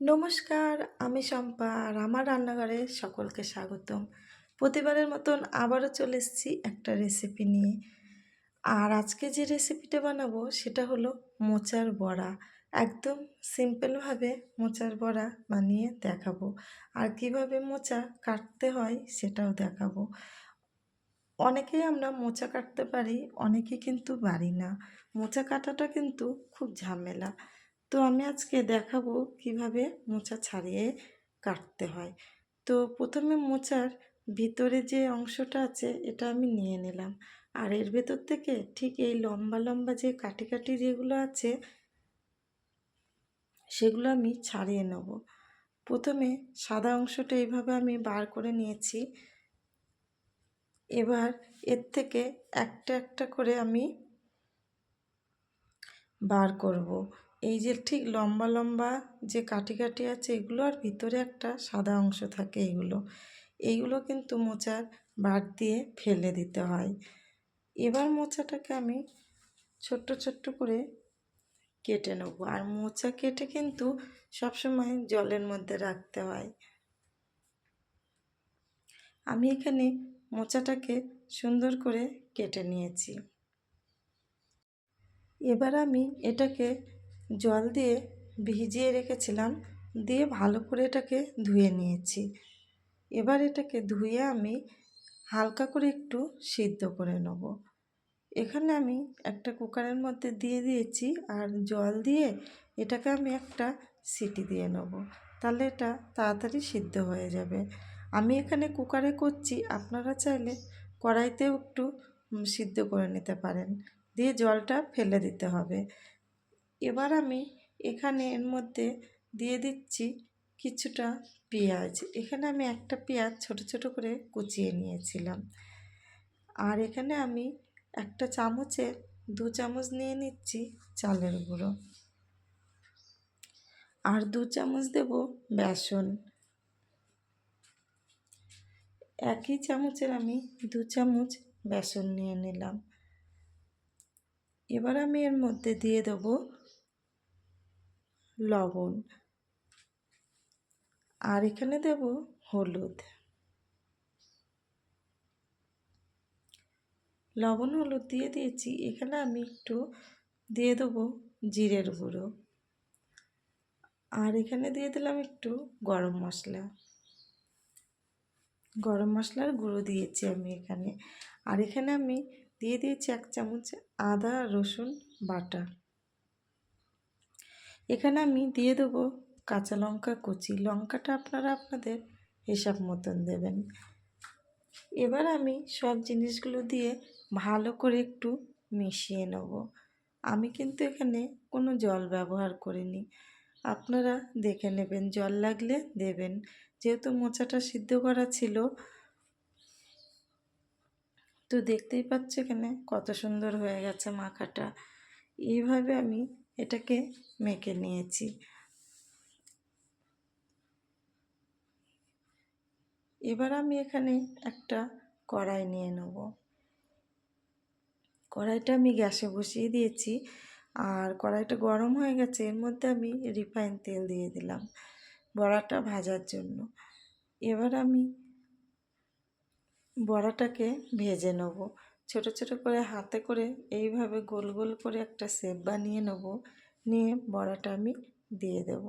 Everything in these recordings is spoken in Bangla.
নমস্কার, আমি শম্পা আর আমার রান্নাঘরে সকলকে স্বাগতম। প্রতিবারের মতন আবারও চলে এসেছি একটা রেসিপি নিয়ে। আর আজকে যে রেসিপিটা বানাবো সেটা হলো মোচার বড়া। একদম সিম্পলভাবে মোচার বড়া বানিয়ে দেখাবো। আর কীভাবে মোচা কাটতে হয় সেটাও দেখাবো। অনেকেই আমরা মোচা কাটতে পারি অনেকে কিন্তু পারি না। মোচা কাটাটা কিন্তু খুব ঝামেলা। তো আমি আজকে দেখাবো কীভাবে মোচা ছাড়িয়ে কাটতে হয়। তো প্রথমে মোচার ভিতরে যে অংশটা আছে, এটা আমি নিয়ে নিলাম। আর এর ভেতর থেকে ঠিক এই লম্বা লম্বা যে কাটি কাটি যেগুলো আছে, সেগুলো আমি ছাড়িয়ে নেব। প্রথমে সাদা অংশটা এইভাবে আমি বার করে নিয়েছি। এবার এর থেকে একটা একটা করে আমি বার করব। এই যে ঠিক লম্বা লম্বা যে কাটি কাটি আছে, এগুলো আর ভিতরে একটা সাদা অংশ থাকে এইগুলো। এইগুলো কিন্তু মোচার বার দিয়ে ফেলে দিতে হয়। এবার মোচাটাকে আমি ছোট্ট ছোট্ট করে কেটে নেব। আর মোচা কেটে কিন্তু সবসময় জলের মধ্যে রাখতে হয়। আমি এখানে মোচাটাকে সুন্দর করে কেটে নিয়েছি। এবার আমি এটাকে জল দিয়ে ভিজিয়ে রেখেছিলাম, দিয়ে ভালো করে এটাকে ধুয়ে নিয়েছি। এবার এটাকে ধুয়ে আমি হালকা করে একটু সিদ্ধ করে নেব। এখানে আমি একটা কুকারের মধ্যে দিয়ে দিয়েছি আর জল দিয়ে এটাকে আমি একটা সিটি দিয়ে নেব। তাহলে এটা তাড়াতাড়ি সিদ্ধ হয়ে যাবে। আমি এখানে কুকারে করছি, আপনারা চাইলে কড়াইতেও একটু সিদ্ধ করে নিতে পারেন। দিয়ে জলটা ফেলে দিতে হবে। এবার আমি এখানে এর মধ্যে দিয়ে দিচ্ছি কিছুটা পেঁয়াজ। এখানে আমি একটা পেঁয়াজ ছোট ছোট করে কুচিয়ে নিয়েছিলাম। আর এখানে আমি একটা চামচে দু চামচ নিয়ে নিচ্ছি চালের গুঁড়ো। আর দু চামচ দেব বেসন। একই চামচের আমি দু চামচ বেসন নিয়ে নিলাম। এবার আমি এর মধ্যে দিয়ে দেবো লবণ। আর এখানে দেব হলুদ। লবণ, হলুদ দিয়ে দিয়েছি। এখানে আমি একটু দিয়ে দেবো জিরের গুঁড়ো। আর এখানে দিয়ে দিলাম একটু গরম মশলা। গরম মশলার গুঁড়ো দিয়েছি আমি এখানে। আর এখানে আমি দিয়ে দিয়েছি এক চামচ আদা রসুন বাটা। এখানে আমি দিয়ে দেবো কাঁচা লঙ্কা কুচি। লঙ্কাটা আপনারা আপনাদের হিসাব মতন দেবেন। এবার আমি সব জিনিসগুলো দিয়ে ভালো করে একটু মিশিয়ে নেব। আমি কিন্তু এখানে কোনো জল ব্যবহার করিনি। আপনারা দেখে নেবেন, জল লাগলে দেবেন। যেহেতু মোচাটা সিদ্ধ করা ছিল, তো দেখতেই পাচ্ছ এখানে কত সুন্দর হয়ে গেছে মাখাটা। এইভাবে আমি এটাকে মেখে নিয়েছি। এবার আমি এখানে একটা কড়াই নিয়ে নেব। কড়াইটা আমি গ্যাসে বসিয়ে দিয়েছি আর কড়াইটা গরম হয়ে গেছে, এর মধ্যে আমি রিফাইন তেল দিয়ে দিলাম বড়াটা ভাজার জন্য। এবার আমি বড়াটাকে ভেজে নেব। ছোট ছোট করে হাতে করে এইভাবে গোল গোল করে একটা শেপ বানিয়ে নেব। নিয়ে বড়াটা আমি দিয়ে দেব।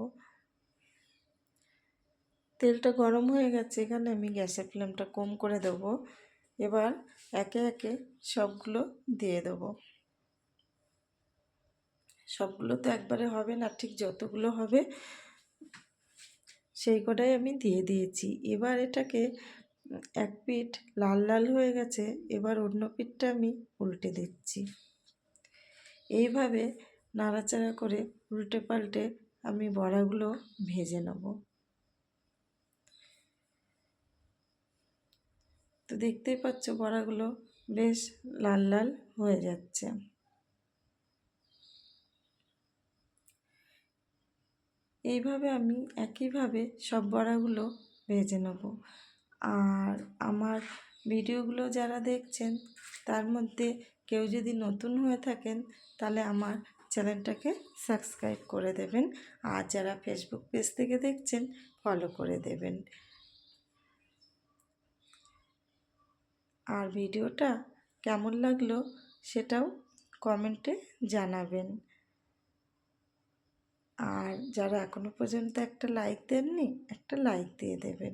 তেলটা গরম হয়ে গেছে, এখানে আমি গ্যাসের ফ্লেমটা কম করে দেব। এবার একে একে সবগুলো দিয়ে দেব। সবগুলো তো একবারে হবে না, ঠিক যতগুলো হবে সেই কটাই আমি দিয়ে দিয়েছি। এবার এটাকে এক পিঠ লাল লাল হয়ে গেছে, এবার অন্য পিঠটা আমি উল্টে দিচ্ছি। এইভাবে নাড়াচাড়া করে উল্টে পাল্টে আমি বড়াগুলো ভেজে নেব। তো দেখতেই পাচ্ছ বড়াগুলো বেশ লাল লাল হয়ে যাচ্ছে। এইভাবে আমি একইভাবে সব বড়াগুলো ভেজে নেব। আর আমার ভিডিওগুলো যারা দেখছেন, তার মধ্যে কেউ যদি নতুন হয়ে থাকেন, তাহলে আমার চ্যানেলটাকে সাবস্ক্রাইব করে দেবেন। আর যারা ফেসবুক পেজ থেকে দেখছেন ফলো করে দেবেন। আর ভিডিওটা কেমন লাগল, সেটাও কমেন্টে জানাবেন। আর যারা এখনও পর্যন্ত একটা লাইক দেননি, একটা লাইক দিয়ে দেবেন।